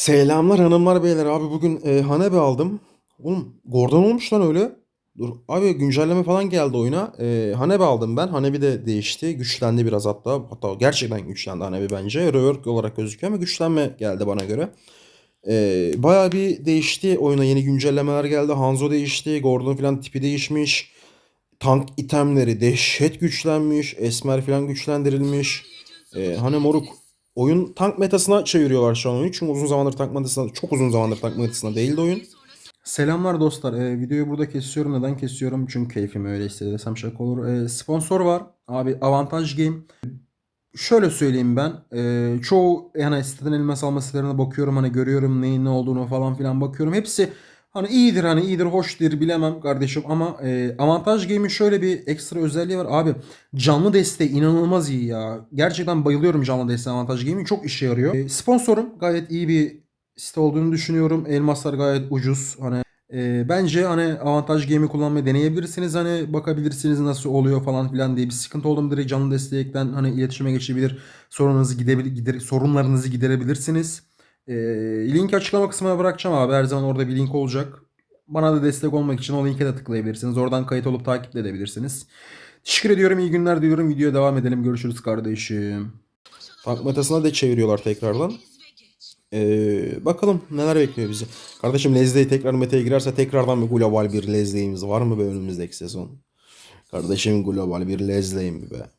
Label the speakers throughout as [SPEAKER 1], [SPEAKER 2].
[SPEAKER 1] Selamlar hanımlar beyler abi bugün e, Hanebe aldım. Oğlum Gordon olmuş lan öyle. Dur abi güncelleme falan geldi oyuna. E, Hanebe aldım ben. Hanebi de değişti. Güçlendi biraz hatta. Hatta gerçekten güçlendi Hanebi bence. Rework olarak gözüküyor ama güçlenme geldi bana göre. E, bayağı bir değişti oyuna. Yeni güncellemeler geldi. Hanzo değişti. Gordon falan tipi değişmiş. Tank itemleri dehşet güçlenmiş. Esmer falan güçlendirilmiş. E, hani moruk oyun tank metasına çeviriyorlar şu an oyunu. Çünkü uzun zamandır tank metasına, çok uzun zamandır tank metasına değildi oyun. Selamlar dostlar. E, videoyu burada kesiyorum. Neden kesiyorum? Çünkü keyfim öyle istedi desem şaka olur. E, sponsor var. Abi Avantaj Game. Şöyle söyleyeyim ben. E, çoğu yani siteden elmas alma sitelerine bakıyorum. Hani görüyorum neyin ne olduğunu falan filan bakıyorum. Hepsi hani iyidir hani iyidir hoştur bilemem kardeşim ama e, Avantaj Game'in şöyle bir ekstra özelliği var. Abi canlı desteği inanılmaz iyi ya. Gerçekten bayılıyorum canlı desteği Avantaj Game'in. Çok işe yarıyor. E, sponsorum gayet iyi bir site olduğunu düşünüyorum. Elmaslar gayet ucuz. Hani e, bence hani Avantaj Game'i kullanmayı deneyebilirsiniz. Hani bakabilirsiniz nasıl oluyor falan filan diye bir sıkıntı oldu mu direkt canlı destekten hani iletişime geçebilir. Sorunlarınızı gidebilir, gider, sorunlarınızı giderebilirsiniz. E, linki açıklama kısmına bırakacağım abi. Her zaman orada bir link olacak. Bana da destek olmak için o linke de tıklayabilirsiniz. Oradan kayıt olup takip de edebilirsiniz. Teşekkür ediyorum. İyi günler diliyorum. Videoya devam edelim. Görüşürüz kardeşim. Tank metasına da çeviriyorlar tekrardan. Ee, bakalım neler bekliyor bizi. Kardeşim Lesley tekrar meta'ya girerse tekrardan bir global bir Lesley'imiz var mı be önümüzdeki sezon? Kardeşim global bir Lesley mi be?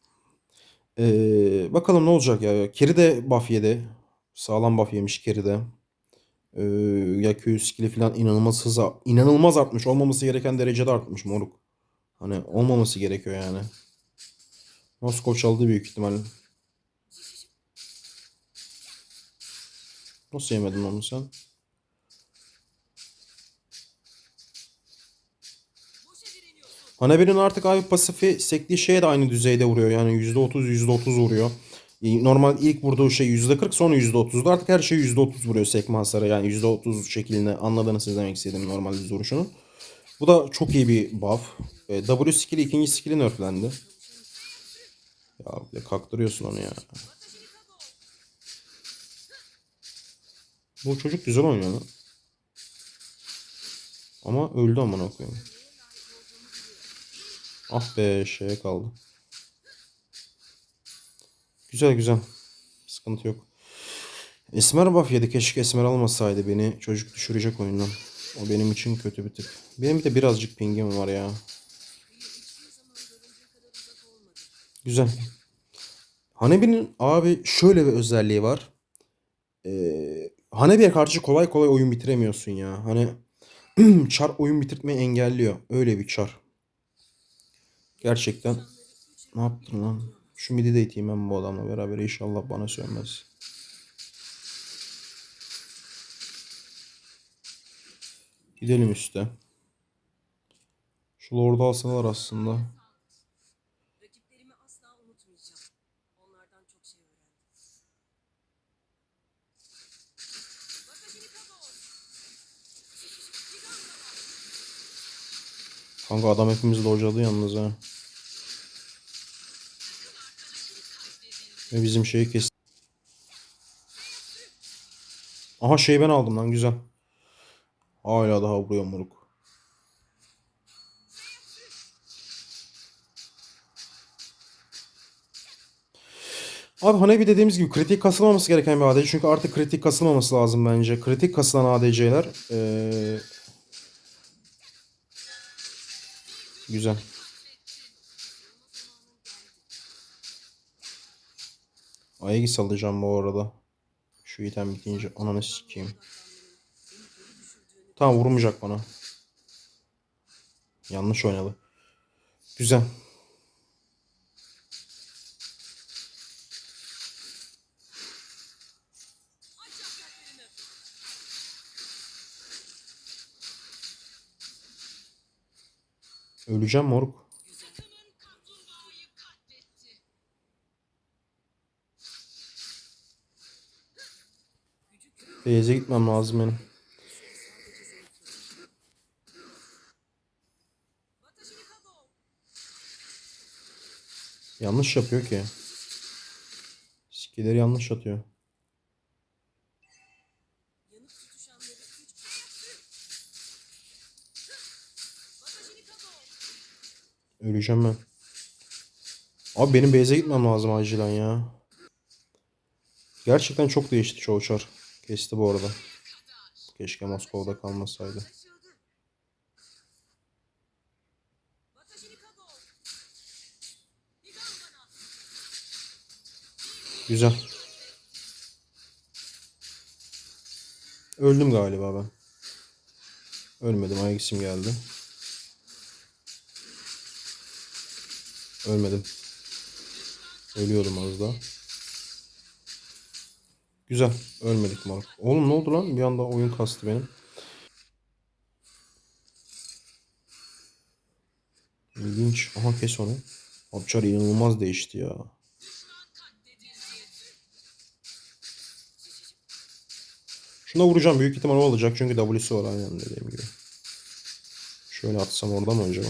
[SPEAKER 1] Ee, bakalım ne olacak ya. Keri de buff yedi. Sağlam buff yemiş Keri de. Ee, ya Q skill'i falan inanılmaz hıza, inanılmaz artmış. Olmaması gereken derecede artmış moruk. Hani olmaması gerekiyor yani. Moskov çaldı büyük ihtimalle. Nasıl yemedin onu sen? Hanabi'nin artık abi pasifi sektiği şeye de aynı düzeyde vuruyor. Yani %30 %30 vuruyor. Normal ilk vurduğu şey %40 sonra %30'du. Artık her şey %30 vuruyor sekme hasarı. Yani %30 şeklinde anladığınız siz demek istediğim normal düz vuruşunu. Bu da çok iyi bir buff. E, W skill'i ikinci skill'i nerflendi. Ya bir de kaktırıyorsun onu ya. Bu çocuk güzel oynuyor lan. Ama öldü amına koyayım. Ah be şeye kaldı. Güzel güzel. Sıkıntı yok. Esmer buff yedi. Keşke Esmer almasaydı beni. Çocuk düşürecek oyundan. O benim için kötü bir tık. Benim de birazcık pingim var ya. Güzel. Hanebi'nin abi şöyle bir özelliği var. Ee, Hanebi'ye karşı kolay kolay oyun bitiremiyorsun ya. Hani çar oyun bitirtmeyi engelliyor. Öyle bir çar. Gerçekten. Ne yaptın lan? Şu midi de iteyim ben bu adamla beraber. İnşallah bana sönmez. Gidelim üste. Şu lord'u alsalar aslında.
[SPEAKER 2] Şey.
[SPEAKER 1] Kanka adam hepimizi dojladı yalnız ha. Ve bizim şeyi kes. Aha şeyi ben aldım lan güzel. Hala daha vuruyor moruk. Abi Hanebi dediğimiz gibi kritik kasılmaması gereken bir ADC. Çünkü artık kritik kasılmaması lazım bence. Kritik kasılan ADC'ler ee... Güzel. Aegis alacağım bu arada. Şu item bitince ananı sikeyim. Tamam vurmayacak bana. Yanlış oynadı. Güzel. Öleceğim moruk. Beyze gitmem lazım benim. Yanlış yapıyor ki. Sikileri yanlış atıyor. Öleceğim ben. Abi benim base'e gitmem lazım acilen ya. Gerçekten çok değişti çoğu çar. Kesti bu arada. Keşke Moskova'da kalmasaydı. Güzel. Öldüm galiba ben. Ölmedim. Ayak isim geldi. Ölmedim. Ölüyordum az daha. Güzel. Ölmedik Mark. Oğlum ne oldu lan? Bir anda oyun kastı benim. İlginç. Aha kes onu. Abçar inanılmaz değişti ya. Şuna vuracağım. Büyük ihtimal o olacak. Çünkü W'si var aynen dediğim gibi. Şöyle atsam orada mı acaba?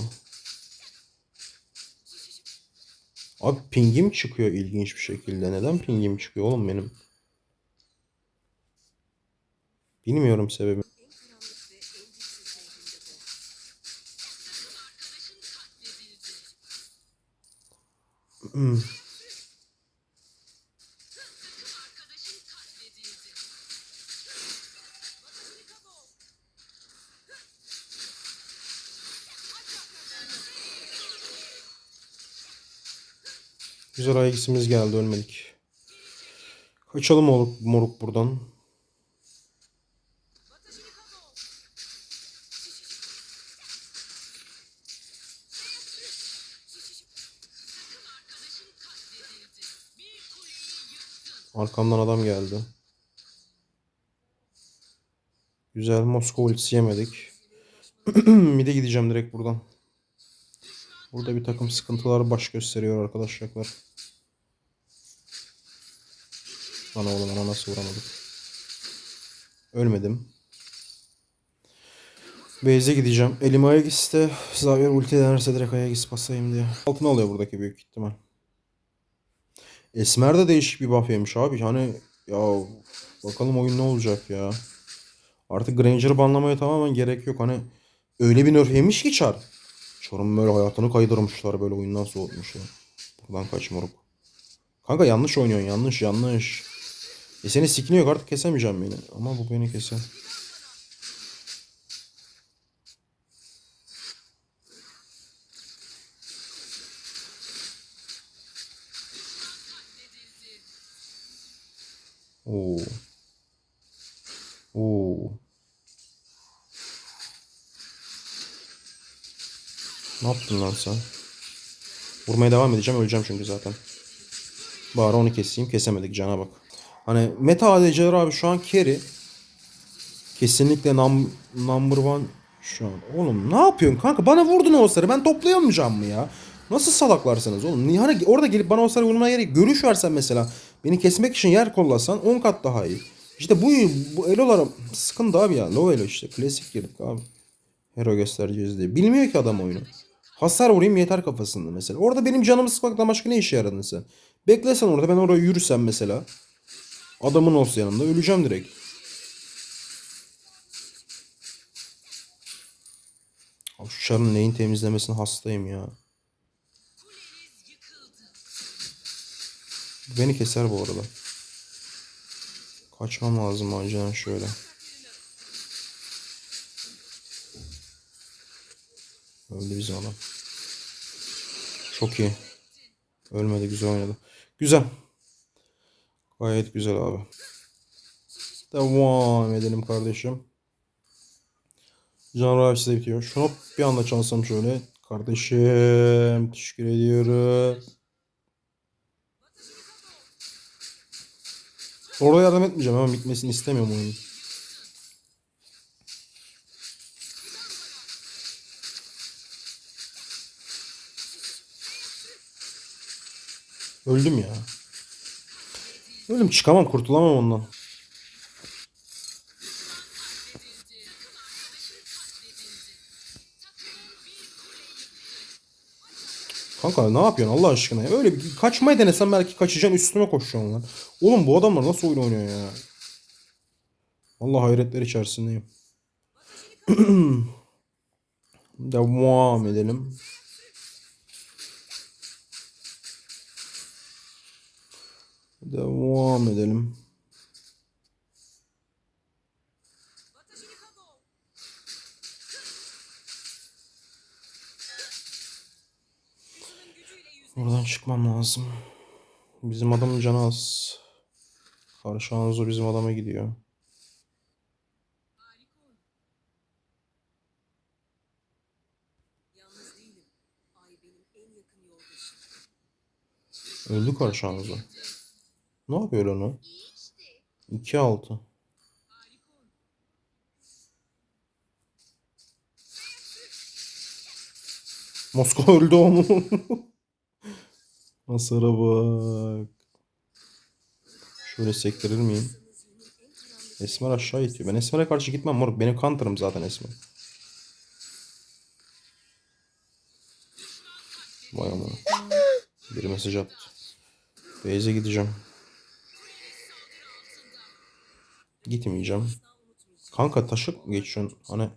[SPEAKER 1] Abi pingim çıkıyor ilginç bir şekilde. Neden pingim çıkıyor oğlum benim? Bilmiyorum sebebi. Hmm. Güzel ayak geldi ölmedik. Kaçalım moruk, moruk buradan. Arkamdan adam geldi. Güzel Moskova ultisi yemedik. Mide gideceğim direkt buradan. Burada bir takım sıkıntılar baş gösteriyor arkadaşlar. Ana oğlum ana nasıl vuramadık. Ölmedim. Base'e gideceğim. Elim ayak iste. Xavier ulti denerse direkt ayak is basayım diye. Altına alıyor buradaki büyük ihtimal. Esmer de değişik bir buff yemiş abi. Hani ya bakalım oyun ne olacak ya. Artık Granger'ı banlamaya tamamen gerek yok. Hani öyle bir nerf yemiş ki Char. Char'ın böyle hayatını kaydırmışlar böyle oyundan soğutmuşlar. Buradan kaç moruk. Kanka yanlış oynuyorsun yanlış yanlış. E seni sikini yok artık kesemeyeceğim beni. Ama bu beni keser. Oo. Oo. Ne yaptın lan sen? Vurmaya devam edeceğim. Öleceğim çünkü zaten. Bari onu keseyim. Kesemedik cana bak. Hani meta ADC'ler abi şu an carry. Kesinlikle num number one şu an. Oğlum ne yapıyorsun kanka? Bana vurdun o sarı. Ben toplayamayacağım mı ya? Nasıl salaklarsınız oğlum? Hani orada gelip bana o sarı vurmaya gerek görüş versen mesela. Beni kesmek için yer kollasan 10 kat daha iyi. İşte bu bu elolar sıkıntı abi ya. Low elo işte. Klasik girdik abi. Hero göstereceğiz diye. Bilmiyor ki adam oyunu. Hasar vurayım yeter kafasında mesela. Orada benim canımı sıkmaktan başka ne işe yaradın sen? Beklesen orada ben oraya yürüsem mesela. Adamın olsa yanımda öleceğim direkt. Abi şu çarın neyin temizlemesine hastayım ya. Beni keser bu arada. Kaçmam lazım acilen şöyle. Öldü bizim adam. Çok iyi. Ölmedi güzel oynadı. Güzel. Gayet güzel abi. Devam edelim kardeşim. Can Rav size bitiyor. Şunu bir anda çalsam şöyle. Kardeşim teşekkür ediyorum. Orada yardım etmeyeceğim hemen bitmesini istemiyorum oyunun. Öldüm ya. Öldüm çıkamam kurtulamam ondan. Kanka ne yapıyorsun Allah aşkına ya? Öyle bir kaçmayı denesem belki kaçacağım üstüme koşuyorsun lan. Oğlum bu adamlar nasıl oyun oynuyor ya? Allah hayretler içerisindeyim. Devam edelim. Devam edelim. Buradan çıkmam lazım. Bizim adamın canı az. Karşı Hanzo bizim adama gidiyor. Öldü karşı Hanzo. Ne yapıyor onu? 2-6. Moskova öldü o mu? Hasara bak. Şöyle sektirir miyim? Esmer aşağı itiyor. Ben Esmer'e karşı gitmem moruk. Benim counter'ım zaten Esmer. Vay amına. Bir mesaj attı. Beyze gideceğim. Gitmeyeceğim. Kanka taşık mı geçiyorsun? Hani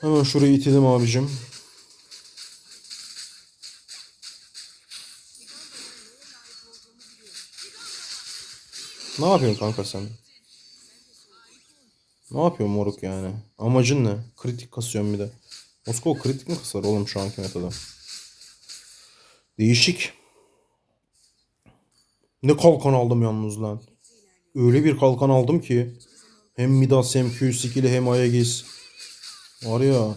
[SPEAKER 1] Hemen şurayı itelim abicim. Ne yapıyorsun kanka sen? Ne yapıyorsun moruk yani? Amacın ne? Kritik kasıyorsun bir de. Moskova kritik mi kasar oğlum şu anki metada? Değişik. Ne kalkan aldım yalnız lan. Öyle bir kalkan aldım ki. Hem Midas hem Q2'li hem Aegis. Ya.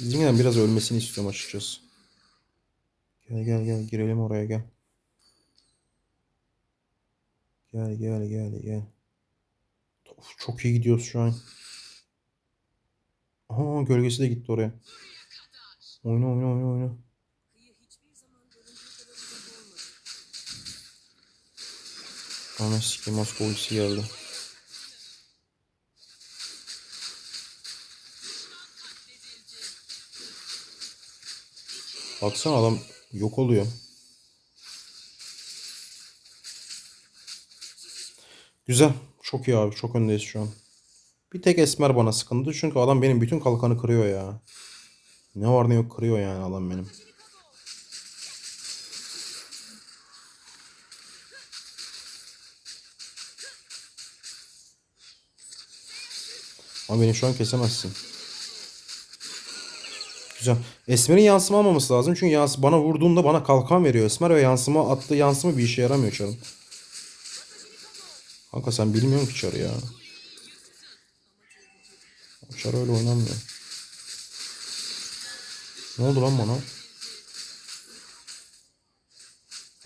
[SPEAKER 1] Bizimkiden biraz ölmesini istiyorum açıkçası. Gel gel gel girelim oraya gel. Gel gel gel gel. Of, çok iyi gidiyoruz şu an. Aha gölgesi de gitti oraya. Oyna oyna oyna oyna. Ana sikeyim Moskova ultisi geldi. Baksana adam yok oluyor. Güzel. Çok iyi abi. Çok öndeyiz şu an. Bir tek Esmer bana sıkıntı. Çünkü adam benim bütün kalkanı kırıyor ya. Ne var ne yok kırıyor yani adam benim. Ama beni şu an kesemezsin. Güzel. Esmer'in yansıma almaması lazım. Çünkü yans bana vurduğunda bana kalkan veriyor Esmer ve yansıma attığı yansıma bir işe yaramıyor çarın. Kanka sen bilmiyorsun ki çarı ya. Çar öyle oynanmıyor. Ne oldu lan bana?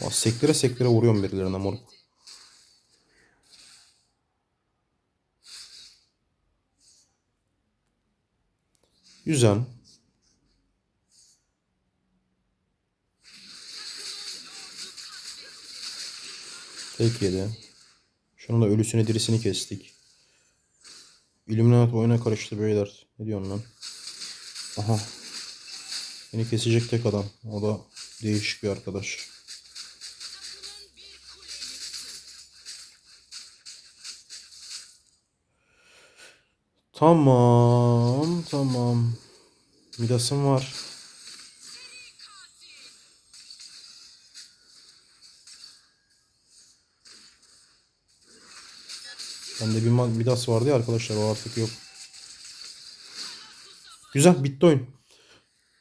[SPEAKER 1] Aa, sektire sektire vuruyorum birilerine moruk. Güzel. Tek yedi. Şunun da ölüsünü dirisini kestik. Illuminati oyuna karıştı beyler. Ne diyorsun lan? Aha. Beni kesecek tek adam. O da değişik bir arkadaş. Tamam, tamam. Midas'ım var. Bende bir Midas vardı ya arkadaşlar o artık yok. Güzel bitti oyun.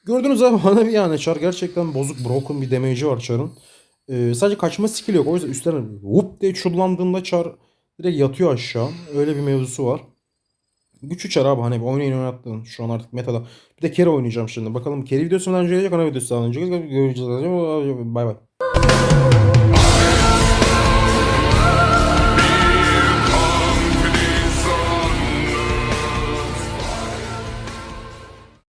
[SPEAKER 1] Gördünüz abi bana bir yani Char gerçekten bozuk broken bir damage'i var Char'ın. Ee, sadece kaçma skill yok. O yüzden üstlerine whoop diye çullandığında Char direkt yatıyor aşağı. Öyle bir mevzusu var. Güç uçar abi hani oynayın oynattın şu an artık metada. Bir de Kere oynayacağım şimdi. Bakalım Kere videosundan önce gelecek, ana videosundan önce gelecek. Göreceğiz. Bay bay.